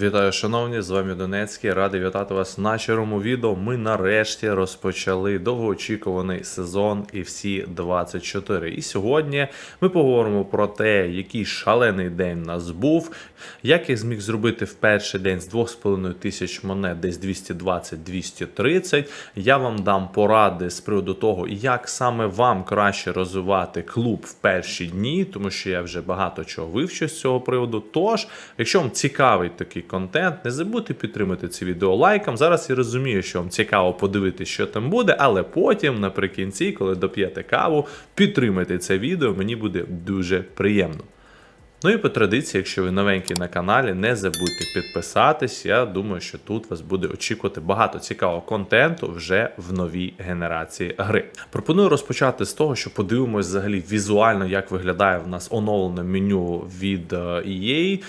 Вітаю, шановні, з вами Донецький. Радий вітати вас на червому відео. Ми нарешті розпочали довгоочікуваний сезон і всі 24. І сьогодні ми поговоримо про те, який шалений день нас був, як я зміг зробити в перший день з 2,5 тисяч монет, десь 220-230. Я вам дам поради з приводу того, як саме вам краще розвивати клуб в перші дні, тому що я вже багато чого вивчив з цього приводу. Тож, якщо вам цікавий такий контент, не забудьте підтримати це відео лайком. Зараз я розумію, що вам цікаво подивитися, що там буде, але потім, наприкінці, коли доп'єте каву, підтримайте це відео, мені буде дуже приємно. Ну і по традиції, якщо ви новенький на каналі, не забудьте підписатись. Я думаю, що тут вас буде очікувати багато цікавого контенту вже в новій генерації гри. Пропоную розпочати з того, що подивимось взагалі візуально, як виглядає в нас оновлене меню від е, EA,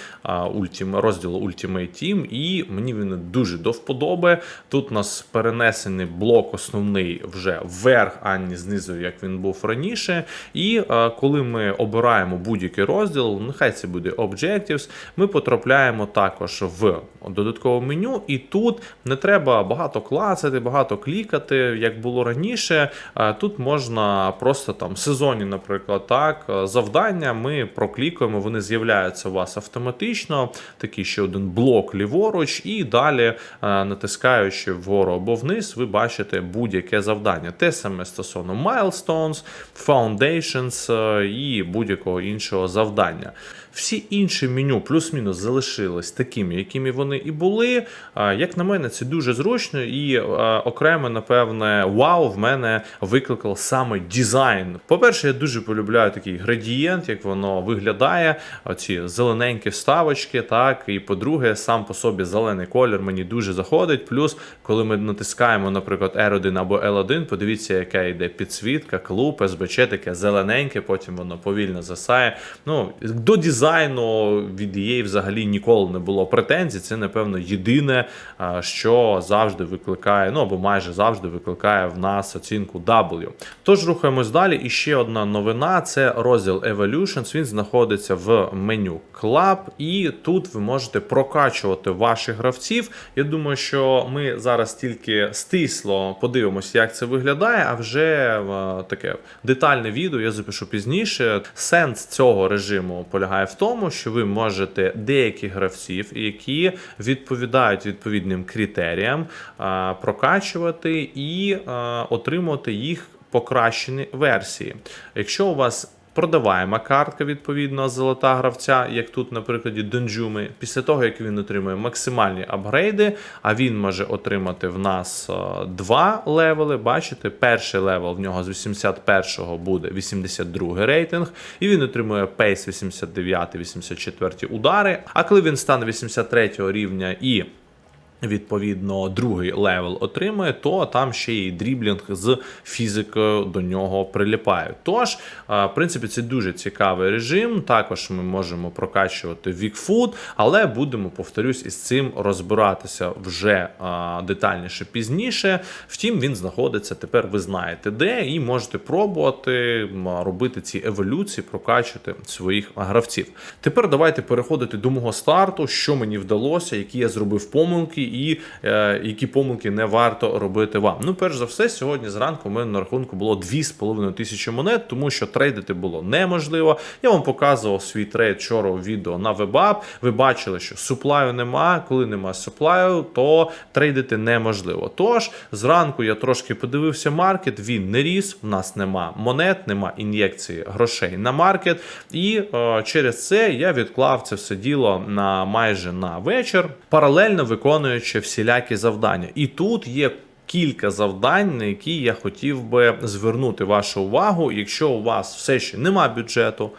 розділу Ultimate Team, і мені він дуже до вподоби. Тут у нас перенесений блок основний вже вверх, а не знизу, як він був раніше. І е, коли ми обираємо будь-який розділ, нехай це буде Objectives, ми потрапляємо також в додаткове меню, і тут не треба багато клацати, багато клікати, як було раніше. Тут можна просто там сезонні, наприклад, так, е, завдання ми проклікуємо, вони з'являються у вас автоматично. Такий ще один блок ліворуч, і далі, е, натискаючи вгору або вниз, ви бачите будь-яке завдання. Те саме стосовно Milestones, Foundations е, і будь-якого іншого завдання. Всі інші меню плюс-мінус залишились такими, якими вони і були. Як на мене, це дуже зручно, і окремо, напевне, вау в мене викликав саме дизайн. По-перше, я дуже полюбляю такий градієнт, як воно виглядає. Оці зелененькі вставочки. Так, і по-друге, сам по собі зелений колір мені дуже заходить. Плюс, коли ми натискаємо, наприклад, R1 або L1, подивіться, яка йде підсвітка, клуб, СБЧ, таке зелененьке, потім воно повільно засає. Ну, до дизайну від EA взагалі ніколи не було претензій. Це, напевно, єдине, що завжди викликає, ну або майже завжди викликає в нас оцінку W. Тож рухаємось далі. І ще одна новина: це розділ Evolutions. Він знаходиться в меню Club, і тут ви можете прокачувати ваших гравців. Я думаю, що ми зараз тільки стисло подивимося, як це виглядає, а вже е, таке детальне відео я запишу пізніше. Сенс цього режиму полягає в тому, що ви можете деяких гравців, які відповідають відповідним критеріям, е, прокачувати і е, отримувати їх покращені версії. Якщо у вас Продаваємо картка, відповідно, золота гравця, як тут, на прикладі Донджуми. Після того, як він отримує максимальні апгрейди, а він може отримати в нас е, два левели. Бачите, перший левел в нього з 81-го буде 82 рейтинг, і він отримує пейс 89-84 удари. А коли він стане 83 рівня і Відповідно, другий левел отримує, то там ще й дріблінг з фізикою до нього приліпають. Тож, е, в принципі, це дуже цікавий режим. Також ми можемо прокачувати вікфуд, але будемо, повторюсь, із цим розбиратися вже е, детальніше пізніше. Втім, він знаходиться тепер, ви знаєте, де, і можете пробувати робити ці еволюції, прокачувати своїх гравців. Тепер давайте переходити до мого старту, що мені вдалося, які я зробив помилки і е, які помилки не варто робити вам. Ну, перш за все, сьогодні зранку у мене на рахунку було 2,5 тисячі монет, тому що трейдити було неможливо. Я вам показував свій трейд вчора у відео на WebApp. Ви бачили, що суплаю нема. Коли нема суплаю, то трейдити неможливо. Тож зранку я трошки подивився маркет, він не ріс. У нас нема монет, нема ін'єкції грошей на маркет. І е, через це я відклав це все діло на майже на вечір, паралельно виконуючи всілякі завдання. І тут є. Кілька завдань, на які я хотів би звернути вашу увагу. Якщо у вас все ще нема бюджету,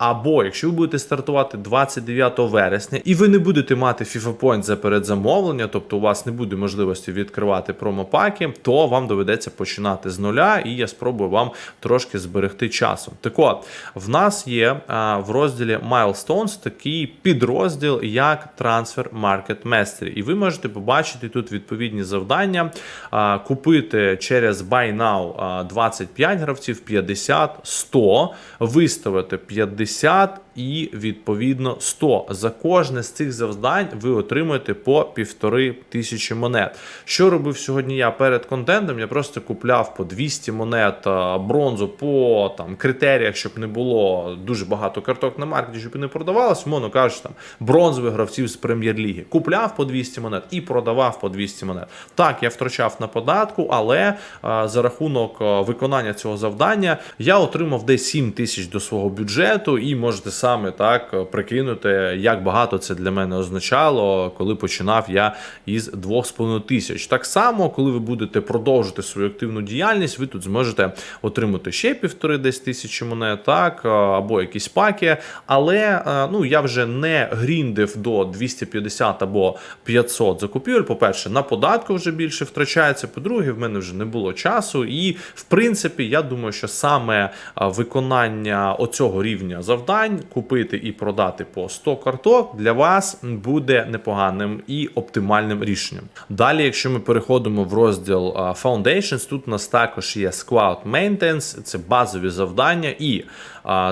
або якщо ви будете стартувати 29 вересня і ви не будете мати FIFA Point за передзамовлення, тобто у вас не буде можливості відкривати промопаки, то вам доведеться починати з нуля, і я спробую вам трошки зберегти часом. Так от, в нас є а, в розділі Milestones такий підрозділ, як Transfer Market Mastery. І ви можете побачити тут відповідні завдання, а, купити через Buy Now 25 гравців, 50, 100, виставити 50 50 і відповідно 100. За кожне з цих завдань ви отримуєте по півтори тисячі монет. Що робив сьогодні я перед контентом? Я просто купляв по 200 монет бронзу по там критеріях, щоб не було дуже багато карток на маркеті, щоб і не продавалось. Умовно кажучи, там бронзових гравців з прем'єр-ліги. Купляв по 200 монет і продавав по 200 монет. Так, я втрачав на податку, але а, за рахунок виконання цього завдання я отримав десь 7 тисяч до свого бюджету, і можете саме так прикинути, як багато це для мене означало, коли починав я із 2,5 тисяч. Так само, коли ви будете продовжити свою активну діяльність, ви тут зможете отримати ще півтори десь тисячі монет, так або якісь паки. Але е, ну я вже не гріндив до 250 або 500 закупівель. По-перше, на податку вже більше втрачається. По-друге, в мене вже не було часу. І в принципі, я думаю, що саме е, виконання оцього рівня завдань купити і продати по 100 карток для вас буде непоганим і оптимальним рішенням. Далі, якщо ми переходимо в розділ Foundations, тут у нас також є Squad Maintenance, це базові завдання, і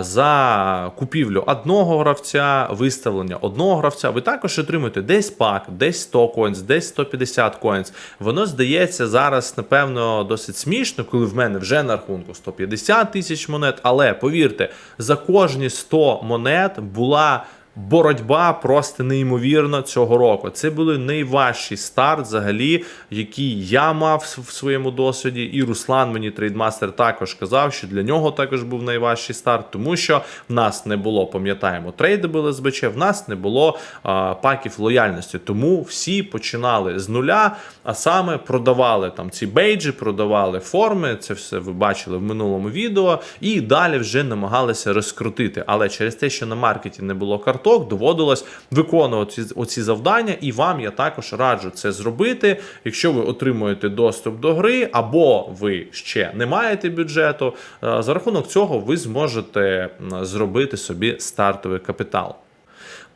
за купівлю одного гравця, виставлення одного гравця, ви також отримуєте десь пак, десь 100 коінс, десь 150 коінс. Воно здається зараз, напевно, досить смішно, коли в мене вже на рахунку 150 тисяч монет. Але повірте, за кожні 100 монет була. Боротьба просто неймовірна цього року. Це були найважчий старт, взагалі, який я мав в своєму досвіді. І Руслан мені трейдмастер також казав, що для нього також був найважчий старт, тому що в нас не було, пам'ятаємо, трейдабл СБЧ, в нас не було а, паків лояльності. Тому всі починали з нуля, а саме продавали там ці бейджі, продавали форми. Це все ви бачили в минулому відео, і далі вже намагалися розкрутити. Але через те, що на маркеті не було карток, доводилось виконувати ці, оці завдання, і вам я також раджу це зробити. Якщо ви отримуєте доступ до гри, або ви ще не маєте бюджету, е, за рахунок цього ви зможете зробити собі стартовий капітал.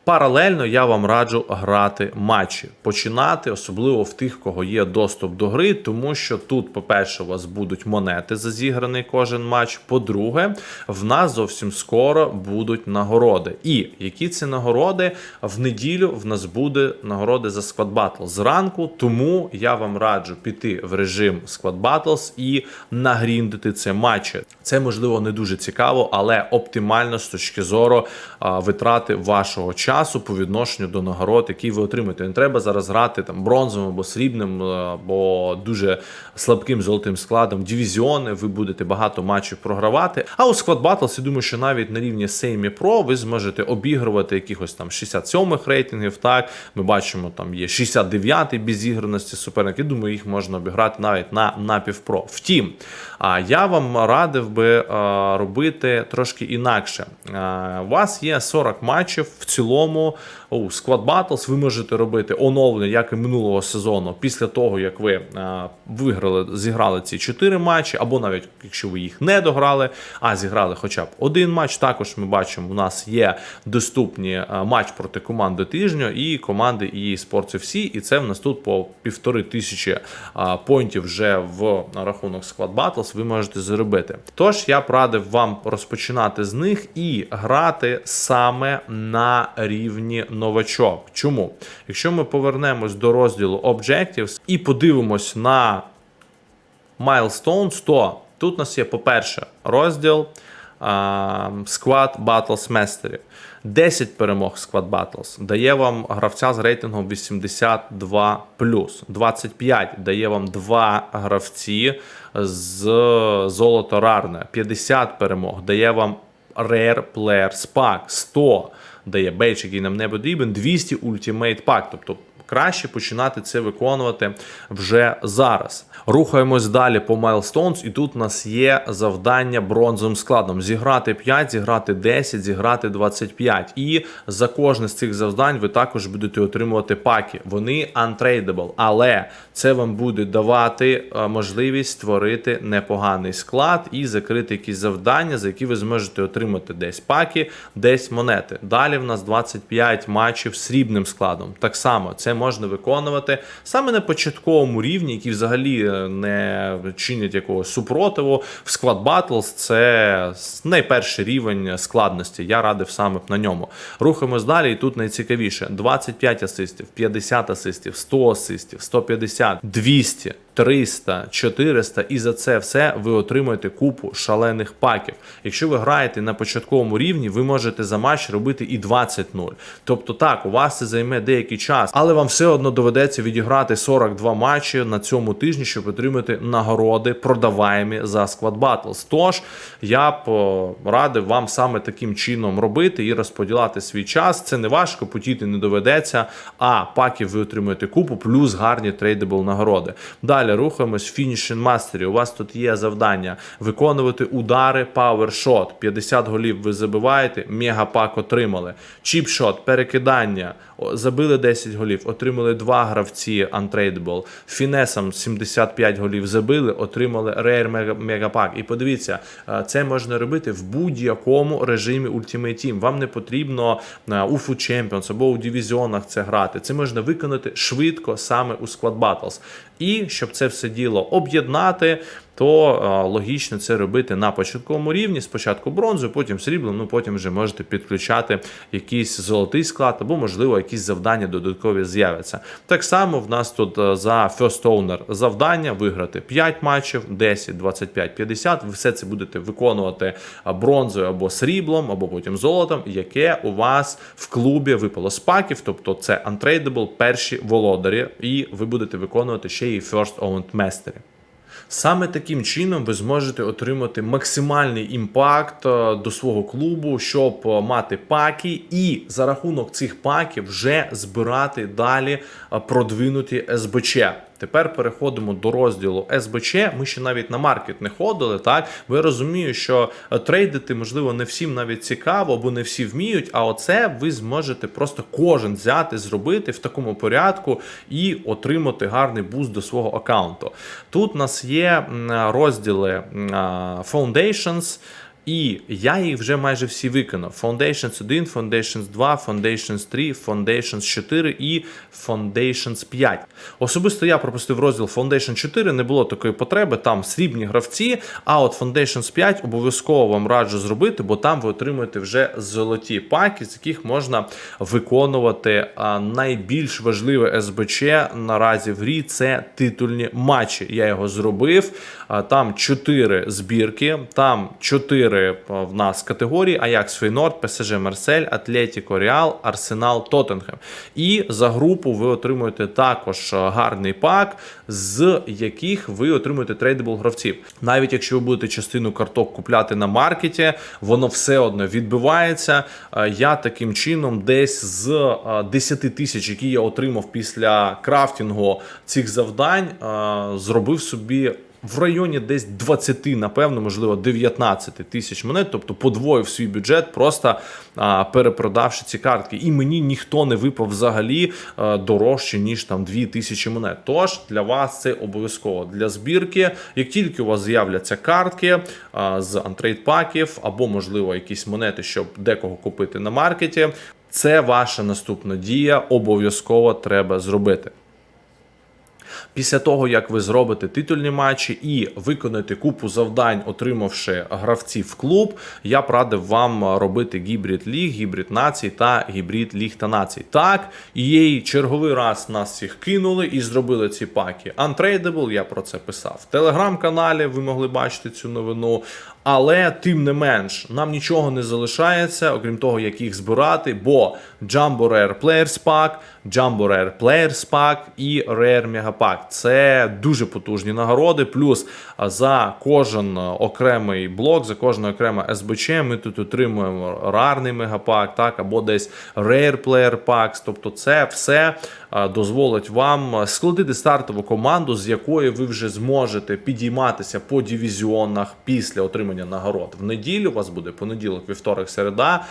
Паралельно я вам раджу грати матчі, починати, особливо в тих, кого є доступ до гри, тому що тут, по-перше, у вас будуть монети за зіграний кожен матч. По-друге, в нас зовсім скоро будуть нагороди. І які ці нагороди в неділю в нас буде нагороди за Squad Battle зранку. Тому я вам раджу піти в режим Squad Battles і нагріндити це матчі. Це можливо не дуже цікаво, але оптимально з точки зору витрати вашого часу часу по відношенню до нагород, які ви отримаєте. Не треба зараз грати там бронзовим або срібним, е, або дуже слабким золотим складом. Дивізіони, ви будете багато матчів програвати. А у Squad Battles, я думаю, що навіть на рівні Сеймі Pro ви зможете обігрувати якихось там 67-х рейтингів. Так, ми бачимо, там є 69-й без зіграності суперник. Я думаю, їх можна обіграти навіть на напівпро. Втім, а я вам радив би робити трошки інакше. У вас є 40 матчів в цілому у Squad Battles ви можете робити оновлення, як і минулого сезону, після того, як ви а, виграли, зіграли ці 4 матчі, або навіть якщо ви їх не дограли, а зіграли хоча б один матч. Також ми бачимо, у нас є доступні а, матч проти команди тижня і команди EA Sports FC, і це в нас тут по півтори тисячі а, поінтів вже в рахунок Squad Battles ви можете заробити. Тож я б радив вам розпочинати з них і грати саме на рівні новачок. Чому? Якщо ми повернемось до розділу Objectives і подивимось на Milestones, то тут у нас є, по-перше, розділ Squad Battles Mastery. 10 перемог Squad Battles дає вам гравця з рейтингом 82 25 дає вам 2 гравці з золото рарне. 50 перемог дає вам Rare Player Pack. 100 дає бейдж, який нам не потрібен, 200 ультімейт пак. Тобто краще починати це виконувати вже зараз. Рухаємось далі по Milestones, і тут у нас є завдання бронзовим складом: зіграти 5, зіграти 10, зіграти 25. І за кожне з цих завдань ви також будете отримувати паки. Вони untradeable, але це вам буде давати е, можливість створити непоганий склад і закрити якісь завдання, за які ви зможете отримати десь паки, десь монети. Далі в нас 25 матчів срібним складом. Так само це можна виконувати саме на початковому рівні, які взагалі е, не чинять якогось супротиву. В склад Battles це найперший рівень складності. Я радив саме на ньому. Рухаємось далі, і тут найцікавіше: 25 асистів, 50 асистів, 100 асистів, 150, 200. 300, 400, і за це все ви отримуєте купу шалених паків. Якщо ви граєте на початковому рівні, ви можете за матч робити і 20-0. Тобто так, у вас це займе деякий час, але вам все одно доведеться відіграти 42 матчі на цьому тижні, щоб отримати нагороди, продаваємі за Squad Battles. Тож я б радив вам саме таким чином робити і розподіляти свій час. Це не важко, потіти не доведеться. А паків ви отримуєте купу, плюс гарні трейдабл нагороди. Далі рухаємось в Finishing Mastery. У вас тут є завдання виконувати удари Shot. 50 голів ви забиваєте, мегапак отримали. Чіпшот, перекидання. Забили 10 голів, отримали 2 гравці Untradeable. Фінесом 75 голів забили, отримали Rare Мегапак. І подивіться, е, це можна робити в будь-якому режимі Ultimate Team. Вам не потрібно е, у Food Champions або у дивізіонах це грати. Це можна виконати швидко саме у Squad Battles. І щоб це все діло об'єднати, то е, логічно це робити на початковому рівні. Спочатку бронзу, потім сріблом, ну потім вже можете підключати якийсь золотий склад, або, можливо, якісь завдання додаткові з'являться. Так само в нас тут е, за First Owner завдання виграти 5 матчів, 10, 25, 50. Ви все це будете виконувати бронзою або сріблом, або потім золотом, яке у вас в клубі випало з паків, тобто це Untradeable, перші володарі, і ви будете виконувати ще і First Owned Mastery. Саме таким чином ви зможете отримати максимальний імпакт е, до свого клубу, щоб е, мати паки, і за рахунок цих паків вже збирати далі е, продвинуті СБЧ. Тепер переходимо до розділу СБЧ. Ми ще навіть на маркет не ходили. Так ви розумію, що е, трейдити можливо не всім навіть цікаво, або не всі вміють. А оце ви зможете просто кожен взяти, зробити в такому порядку і отримати гарний буст до свого аккаунту. Тут у нас є розділи Foundations. І я їх вже майже всі виконав: Foundations 1, Foundations 2, Foundations 3, Foundations 4 і Foundations 5. Особисто я пропустив розділ Foundation 4, не було такої потреби, там срібні гравці. А от Foundations 5 обов'язково вам раджу зробити, бо там ви отримуєте вже золоті паки, з яких можна виконувати найбільш важливе СБЧ наразі в грі це титульні матчі. Я його зробив. Там 4 збірки, там 4 в нас категорії: Аякс Фейнорд, ПСЖ Марсель, Атлетіко Реал, Арсенал Тоттенхем. І за групу ви отримуєте також гарний пак, з яких ви отримуєте трейдабл гравців. Навіть якщо ви будете частину карток купляти на маркеті, воно все одно відбивається. Я таким чином десь з 10 тисяч, які я отримав після крафтінгу цих завдань, зробив собі. В районі десь 20, напевно, можливо, 19 тисяч монет, тобто подвоїв свій бюджет, просто а, перепродавши ці картки. І мені ніхто не випав взагалі а, дорожче, ніж там 2 тисячі монет. Тож для вас це обов'язково для збірки. Як тільки у вас з'являться картки а, з антрейд паків, або, можливо, якісь монети, щоб декого купити на маркеті, це ваша наступна дія. Обов'язково треба зробити. Після того, як ви зробите титульні матчі і виконаєте купу завдань, отримавши гравців в клуб, я б радив вам робити гібрид ліг, гібрид націй та гібрид ліг та націй. Так, EA черговий раз нас всіх кинули і зробили ці паки. Untradeable, я про це писав. В телеграм-каналі ви могли бачити цю новину. Але тим не менш, нам нічого не залишається, окрім того, як їх збирати, бо Jumbo Rare Players Pack, Jumbo Rare Players Pack і Rare Mega Pack. Це дуже потужні нагороди. Плюс за кожен окремий блок, за кожне окреме СБЧ ми тут отримуємо рарний мегапак, так, або десь Rare Player Packs. Тобто це все дозволить вам складити стартову команду, з якої ви вже зможете підійматися по дивізіонах після отримання нагород. В неділю у вас буде понеділок, вівторок, середа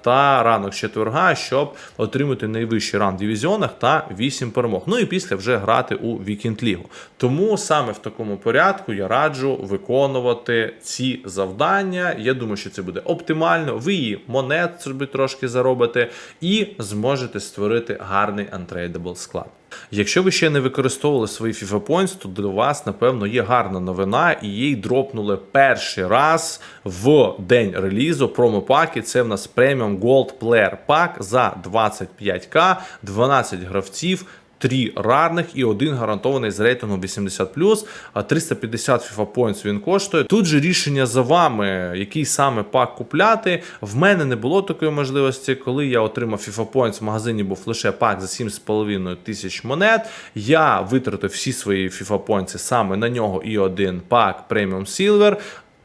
та ранок четверга, щоб отримати найвищий ранг в дивізіонах та 8 перемог. Ну і після вже грати у Вікінд Лігу. Тому саме в такому порядку я раджу виконувати ці завдання. Я думаю, що це буде оптимально. Ви її монет собі трошки заробите і зможете створити гарний untradeable склад. Якщо ви ще не використовували свої FIFA Points, то для вас, напевно, є гарна новина, і їй дропнули перший раз в день релізу промопаки. Це в нас преміум Gold Player Pack за 25к, 12 гравців. Три рарних і один гарантований з рейтингом 80+, а 350 FIFA Points він коштує. Тут же рішення за вами, який саме пак купляти. В мене не було такої можливості, коли я отримав FIFA Points, в магазині був лише пак за 7,5 тисяч монет. Я витратив всі свої FIFA Points саме на нього і один пак Premium Silver.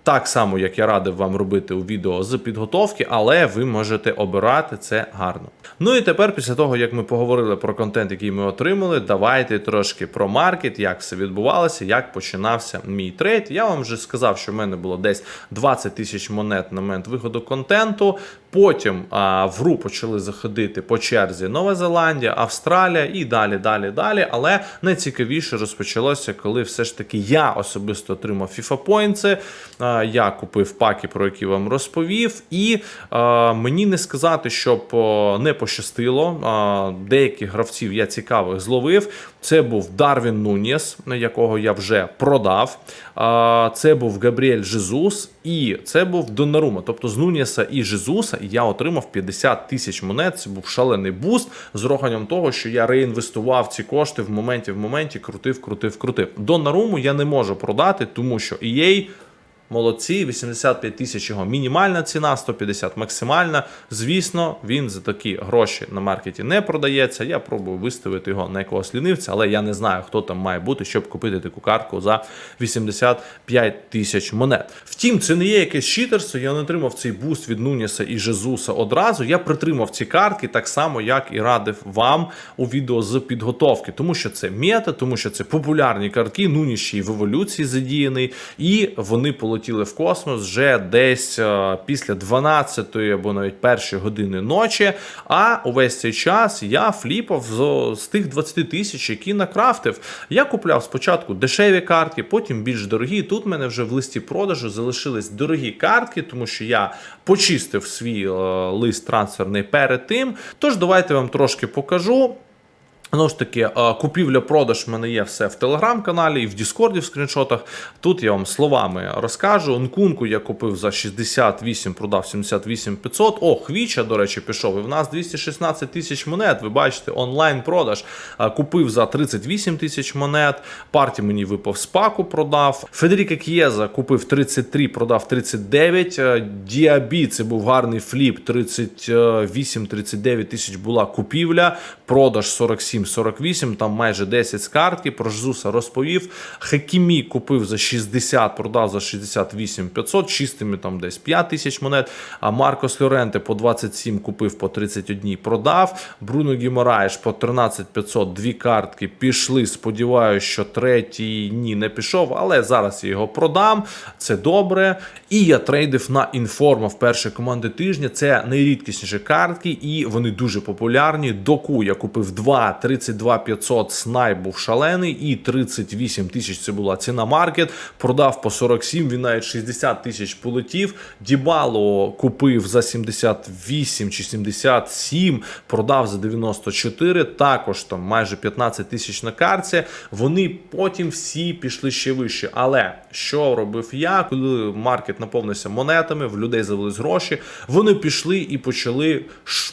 Так само, як я радив вам робити у відео з підготовки, але ви можете обирати це гарно. Ну і тепер, після того, як ми поговорили про контент, який ми отримали, давайте трошки про маркет, як все відбувалося, як починався мій трейд. Я вам вже сказав, що в мене було десь 20 тисяч монет на момент виходу контенту. Потім а, в гру почали заходити по черзі Нова Зеландія, Австралія і далі, далі, далі. Але найцікавіше розпочалося, коли все ж таки я особисто отримав FIFA Points, Я купив паки, про які вам розповів, і а, мені не сказати, щоб не пощастило. А, деяких гравців я цікавих зловив. Це був Дарвін Нуніс, якого я вже продав. Це був Габріель Жезус, і це був Донарума. Тобто з Нуніса і Жезуса я отримав 50 тисяч монет. Це був шалений буст з рахуванням того, що я реінвестував ці кошти в моменті в моменті, крутив, крутив, крутив. Донаруму я не можу продати, тому що EA Молодці, 85 тисяч його мінімальна ціна, 150 максимальна. Звісно, він за такі гроші на маркеті не продається. Я пробую виставити його на якогось лінивця, але я не знаю, хто там має бути, щоб купити таку картку за 85 тисяч монет. Втім, це не є якесь читерство. Я не отримав цей буст від Нуніса і Жезуса одразу. Я притримав ці картки так само, як і радив вам у відео з підготовки, тому що це мета, тому що це популярні картки. Й в еволюції задіяний, і вони полетіли полетіли в космос вже десь е, після 12 або навіть першої години ночі. А увесь цей час я фліпав з, з тих 20 тисяч, які накрафтив. Я купляв спочатку дешеві картки, потім більш дорогі. Тут мене вже в листі продажу залишились дорогі картки, тому що я почистив свій е, лист трансферний перед тим. Тож давайте вам трошки покажу. Знову ж таки, купівля-продаж в мене є все в телеграм-каналі і в Діскорді в скріншотах. Тут я вам словами розкажу. Нкунку я купив за 68, продав 78 500. О, Хвіча, до речі, пішов. І в нас 216 тисяч монет. Ви бачите, онлайн-продаж. Купив за 38 тисяч монет. Парті мені випав з паку, продав. Федеріка К'єза купив 33, продав 39. Діабі це був гарний фліп. 38-39 тисяч була купівля, продаж 47. 48, там майже 10 з картки. Про Жзуса розповів. Хакімі купив за 60, продав за 68 500, чистими там десь 5 тисяч монет. А Маркос Лоренте по 27 купив по 31 продав. Бруно Гімораєш по 13 500, дві картки пішли. Сподіваюся, що третій ні не пішов, але зараз я його продам. Це добре. І я трейдив на інформа в першій команди тижня. Це найрідкісніші картки, і вони дуже популярні. Доку я купив 2 32 500 снайп був шалений, і 38 тисяч це була ціна маркет. Продав по 47, він навіть 60 тисяч полетів. Дібало купив за 78 чи 77, продав за 94, також там майже 15 тисяч на карті. Вони потім всі пішли ще вище. Але що робив я, коли маркет наповнився монетами, в людей завелись гроші, вони пішли і почали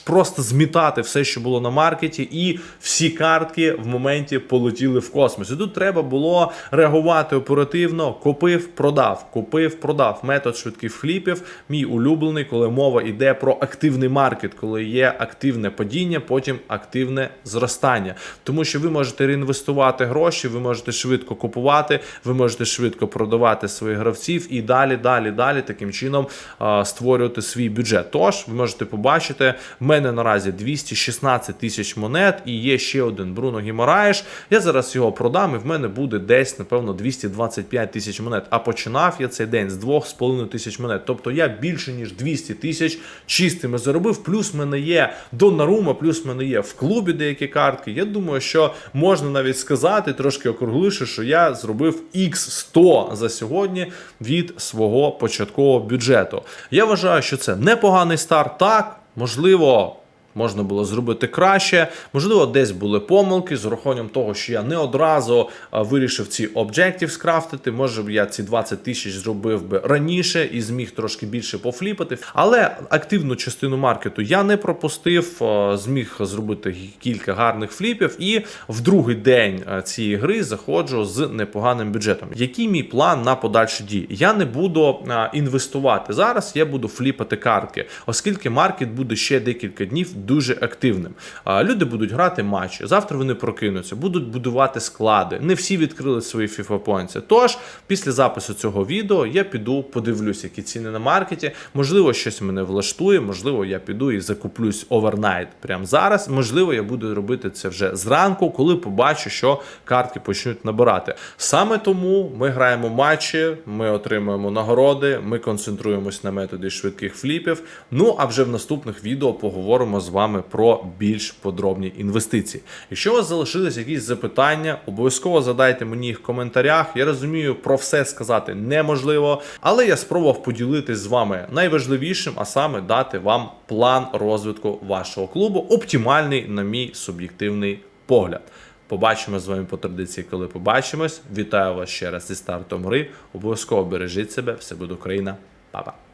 просто змітати все, що було на маркеті, і всі картки в моменті полетіли в космос. І тут треба було реагувати оперативно. Купив, продав, купив, продав. Метод швидких фліпів. Мій улюблений, коли мова йде про активний маркет, коли є активне падіння, потім активне зростання. Тому що ви можете реінвестувати гроші, ви можете швидко купувати, ви можете швидко продавати своїх гравців і далі, далі, далі таким чином а, створювати свій бюджет. Тож ви можете побачити, в мене наразі 216 тисяч монет і є ще один Бруно Гімараєш. Я зараз його продам, і в мене буде десь, напевно, 225 тисяч монет. А починав я цей день з 2,5 тисяч монет. Тобто я більше ніж 200 тисяч чистими заробив. Плюс в мене є Доннарума, плюс в мене є в клубі деякі картки. Я думаю, що можна навіть сказати, трошки округліше, що я зробив X100 за сьогодні від свого початкового бюджету. Я вважаю, що це непоганий старт. Так, можливо можна було зробити краще. Можливо, десь були помилки з урахуванням того, що я не одразу вирішив ці objectives скрафтити. Може б я ці 20 тисяч зробив би раніше і зміг трошки більше пофліпати. Але активну частину маркету я не пропустив, зміг зробити кілька гарних фліпів. І в другий день цієї гри заходжу з непоганим бюджетом. Який мій план на подальші дії? Я не буду інвестувати зараз. Я буду фліпати картки, оскільки маркет буде ще декілька днів дуже активним. А, Люди будуть грати матчі. Завтра вони прокинуться, будуть будувати склади. Не всі відкрили свої Points. Тож, після запису цього відео я піду подивлюсь, які ціни на маркеті. Можливо, щось мене влаштує, можливо, я піду і закуплюсь овернайт прямо зараз. Можливо, я буду робити це вже зранку, коли побачу, що картки почнуть набирати. Саме тому ми граємо матчі, ми отримуємо нагороди, ми концентруємось на методі швидких фліпів. Ну а вже в наступних відео поговоримо з вами про більш подробні інвестиції. Якщо у вас залишились якісь запитання, обов'язково задайте мені їх в коментарях. Я розумію, про все сказати неможливо, але я спробував поділитись з вами найважливішим, а саме дати вам план розвитку вашого клубу, оптимальний, на мій суб'єктивний погляд. Побачимо з вами по традиції, коли побачимось. Вітаю вас ще раз зі стартом гри. Обов'язково бережіть себе, все буде Україна. Па-па.